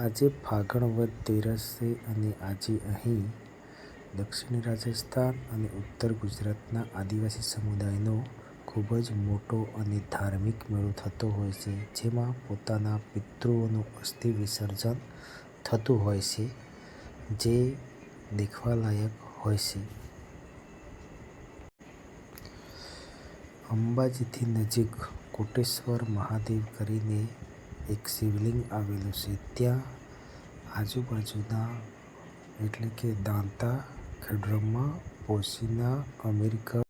આજે ફાગણ વદ તેરસ અને આજે અહીં દક્ષિણ રાજસ્થાન અને ઉત્તર ગુજરાતના આદિવાસી સમુદાયનો ખૂબ જ મોટો અને ધાર્મિક મેળો થતો હોય છે, જેમાં પોતાના પિતૃઓનું અસ્થિ વિસર્જન થતું હોય છે, જે દેખવાલાયક હોય છે. અંબાજીથી નજીક કોટેશ્વર મહાદેવ કરીને એક શિવલિંગ આવેલું છે. ત્યાં આજુબાજુના, એટલે કે દાંતા ખેડબ્રહ્મા પોશીના અમેરિકા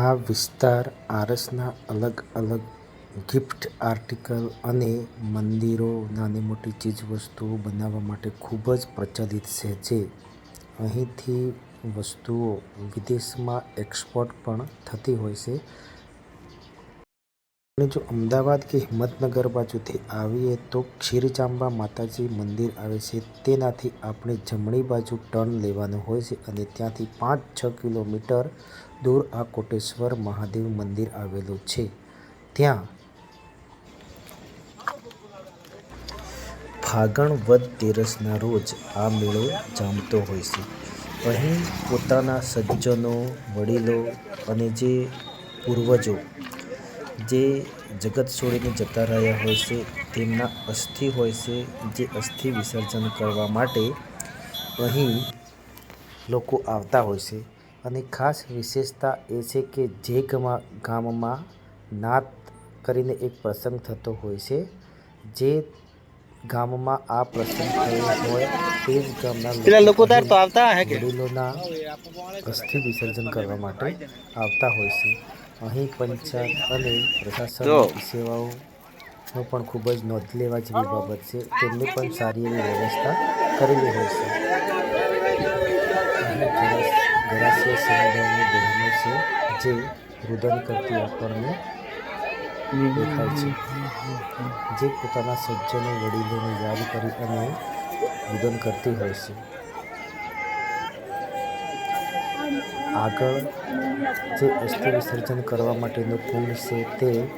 આ વિસ્તાર આરસના અલગ અલગ ગિફ્ટ આર્ટિકલ અને મંદિરો, નાની મોટી ચીજવસ્તુઓ બનાવવા માટે ખૂબ જ પ્રચલિત છે જે અહીંથી વસ્તુઓ વિદેશમાં એક્સપોર્ટ પણ થતી હોય છે. અને જો અમદાવાદ કે હિંમતનગર બાજુથી આવીએ તો ક્ષીરચાંબા માતાજી મંદિર આવે છે. તેનાથી આપણે જમણી બાજુ ટર્ન લેવાનું હોય છે અને ત્યાંથી પાંચ છ કિલોમીટર દૂર આ કોટેશ્વર મહાદેવ મંદિર આવેલું છે. ત્યાં ફાગણ વદ તેરસના રોજ આ મેળો જામતો હોય છે. અહીં પોતાના સજ્જનો, વડીલો અને જે પૂર્વજો જે જગત છોડીને જતા રહ્યા હોય છે, તેમના અસ્થિ હોય છે, જે અસ્થિ વિસર્જન કરવા માટે અહીં લોકો આવતા હોય છે. અને ખાસ વિશેષતા એ છે કે જે ગમા, ગામમાં નાત કરીને એક પ્રસંગ થતો હોય છે, જે ગામમાં આ પ્રસંગ થયો હોય પેલા લોકો તાર તો આવતા હે કે? વડીલોના અસ્થિ વિસર્જન કરવા માટે આવતા હોય છે. અહીં પંચાયત અને પ્રશાસન. સેવાઓનો પણ ખૂબ જ નોંધ લેવા જેવી બાબત છે. તેમની પણ સારી એવી વ્યવસ્થા કરેલી હોય છે. ગરાસિયા સમુદાયની બહેનો છે જે રુદન કરતી આપણને દેખાય છે. જે પોતાના સજ્જનો વડીલોને યાદ કરી અને રુદન કરતી હોય છે. આગળ જે અસ્થિ વિસર્જન કરવા માટેનું કુંડ છે તે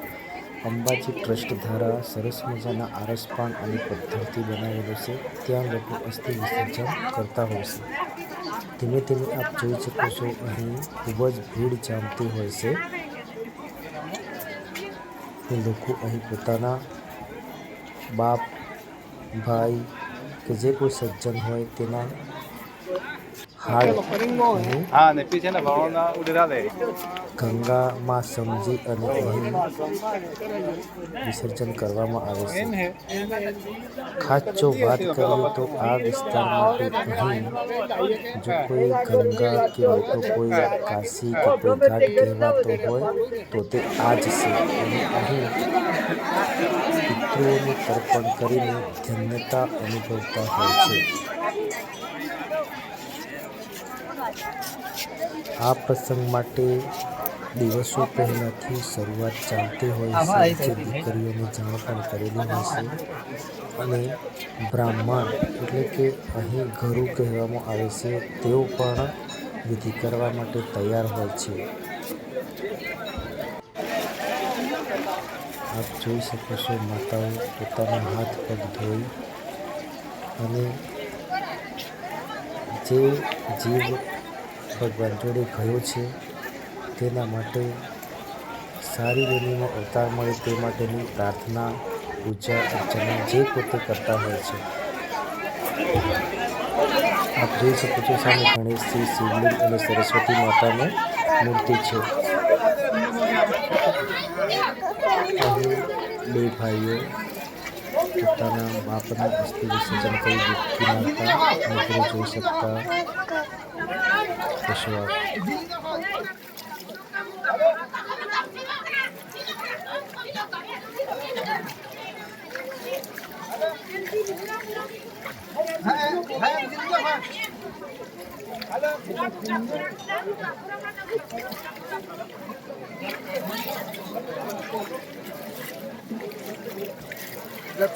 અંબાજી ટ્રસ્ટ દ્વારા સરસ મજાના આરસપાન અને પથ્થરથી બનાવેલું છે. ત્યાં લોકો અસ્થિ વિસર્જન કરતા હોય છે. ધીમે ધીમે આપ જોઈ શકો છો, અહીં ખૂબ જ ભીડ જામતી હોય છે. લોકો અહીં પોતાના બાપ, ભાઈ કે જે કોઈ સજ્જન હોય તેના ગંગામાં સમજી અને અહીં વિસર્જન કરવામાં આવે છે. ખાસ જો વાત કરીએ તો આ વિસ્તાર માટે અહીં જો કોઈ ગંગા કે તો કોઈ કાશી કે કોઈ ઘાટ કહેવાતો હોય તો તે આ જ છે. અને અહીં પિતૃઓનું તર્પણ કરીને ધન્યતા અનુભવતા હોય છે. આ પ્રસંગ માટે દિવસો પહેલાંથી શરૂઆત ચાલતી હોય છે જે દીકરીઓને જાણ પણ કરેલી હોય છે. અને બ્રાહ્મણ એટલે કે અહીં ઘરું કહેવામાં આવે છે તેઓ પણ વિધિ કરવા માટે તૈયાર હોય છે. આપ જોઈ શકો છો માતાઓ પોતાના હાથ પગ ધોઈ અને જે જીવ ભગવાન જોડે ગયો છે. તેના માટે સારી રેલીનો અવતાર મળે તે માટેની પ્રાર્થના, પૂજા, અર્ચના જે પોતે કરતા હોય છે. આપ જોઈ શકો છો સામે ગણેશજી, શિવલિંગ અને સરસ્વતી માતાની મૂર્તિ છે. અહીં બે ભાઈઓ પોતાના બાપના અસ્થિ વિસર્જન કરી દુઃખી મારતા મિત્રો જોઈ શકતા পেশোয়ার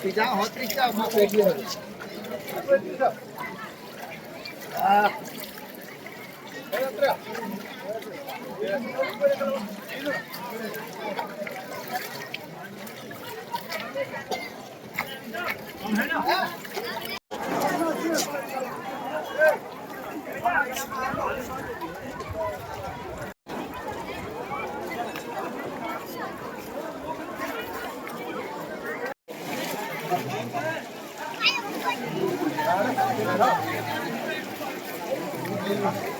पिजा हॉस्पिटल में पेटी है પેટી હોય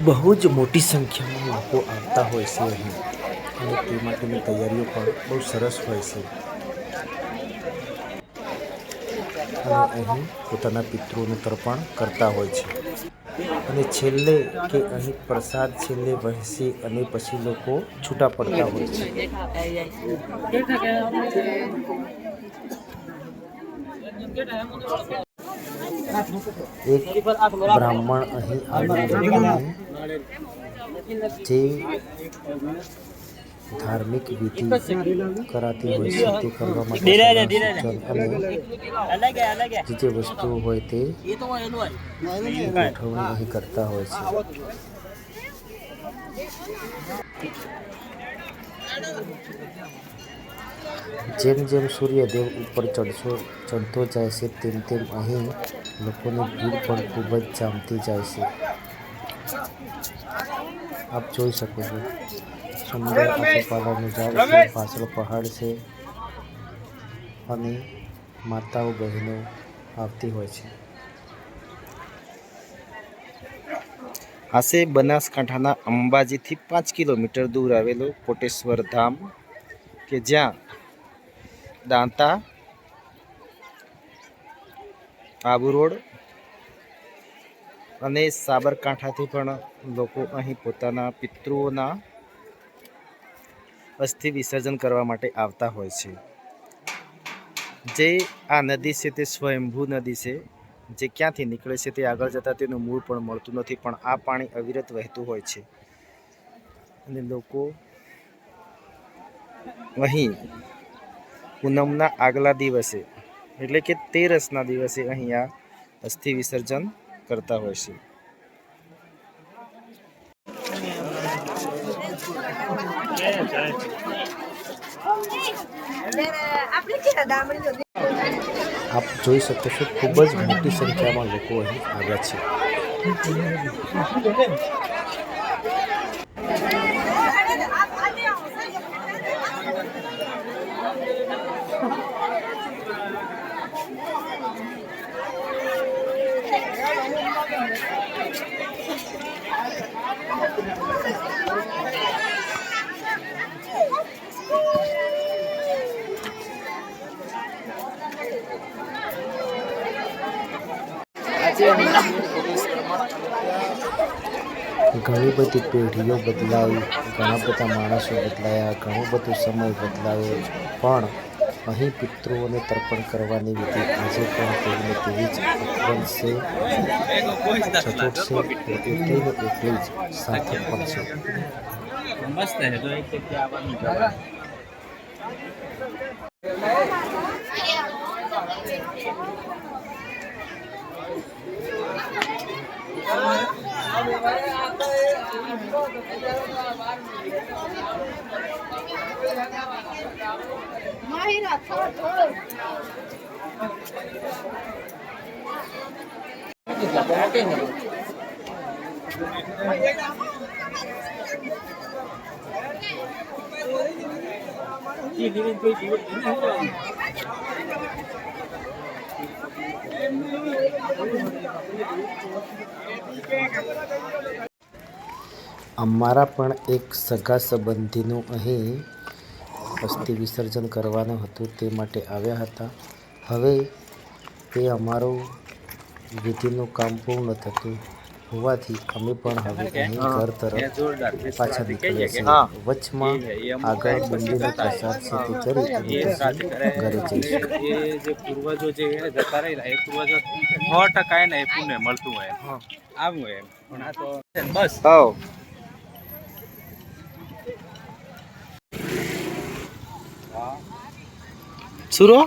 બહુ જ મોટી સંખ્યામાં લોકો આવતા હોય છે અહીં. અને તે માટેની તૈયારીઓ પણ બહુ સરસ હોય છે. અને અહીં પોતાના પિતૃનું તર્પણ કરતા હોય છે. અને છેલ્લે કે અહીં પ્રસાદ છેલ્લે વહેશે અને પછી લોકો છૂટા પડતા હોય છે. એક બ્રાહ્મણ અહીં આવીને જે ધાર્મિક વિધિ કરાતી હોય છે તે કરવા માટે સૂચન અને જે જે વસ્તુઓ હોય તે ગોઠવણી અહીં કરતા હોય છે. જેમ જેમ સૂર્યદેવ ઉપર ચડશો ચડતો જાય છે તેમ તેમ અહીં લોકોની ભીડ પણ ખૂબ જ જામતી જાય છે. આપ જોઈ શકો છો. સુંદર આસોપાલવનું ઝાડ છે, પાછળ પહાડ છે અને માતાઓ, બહેનો આવતી હોય છે. આસે બનાસકાંઠાના અંબાજીથી પાંચ કિલોમીટર દૂર આવેલું કોટેશ્વર ધામ કે જ્યાં દાંતા, આબુ રોડ અને સાબરકાંઠાથી પણ લોકો અહીં પોતાના પિતૃઓના અસ્થિ વિસર્જન કરવા માટે આવતા હોય છે. જે આ નદી છે તે સ્વયંભૂ નદી છે. જે ક્યાંથી નીકળે છે તે આગળ જતાં તેનું મૂળ પણ મળતું નથી, પણ આ પાણી અવિરત વહેતું હોય છે. અને લોકો અહીં પૂનમના આગલા દિવસે, એટલે કે તેરસના દિવસે અહીં આ અસ્થિ વિસર્જન કરતા હોય છે. આપ જોઈ શકો છો, ખૂબ જ મોટી સંખ્યામાં લોકો અહીં આવ્યા છે. ઘણી બધી પેઢીઓ બદલાઈ ઘણા બધા માણસો બદલાયા ઘણો બધો સમય બદલાયો પણ અહીં પિતૃઓને તર્પણ કરવાની વિધિ આજે પણ તેવી ને તેવી જ અકબંધ છે. સચોટ છે અને એટલી ને એટલી જ સાર્થક પણ છે. મસ્ત અમારા પણ એક સગા સંબંધીનું અહીં અસ્થિ વિસર્જન કરવાનું હતું તે માટે આવ્યા હતા. હવે તે અમારું વિધિનું કામ પૂર્ણ થતું હોવાથી અમે પણ હવે અહીં ઘર તરફ જોરદાર પાછા નીકળ્યા છીએ. હા. વચમાં આગળ મંદિરનો પ્રસાદ છે. કરી અને પછી ઘરે જઈશું એ જે પૂર્વજો જે જતા રહેલા એ પૂર્વજો સો ટકા એને એ પુણ્ય મળતું હોય. આવું એમ. પણ આ તો બસ. હવ સુરો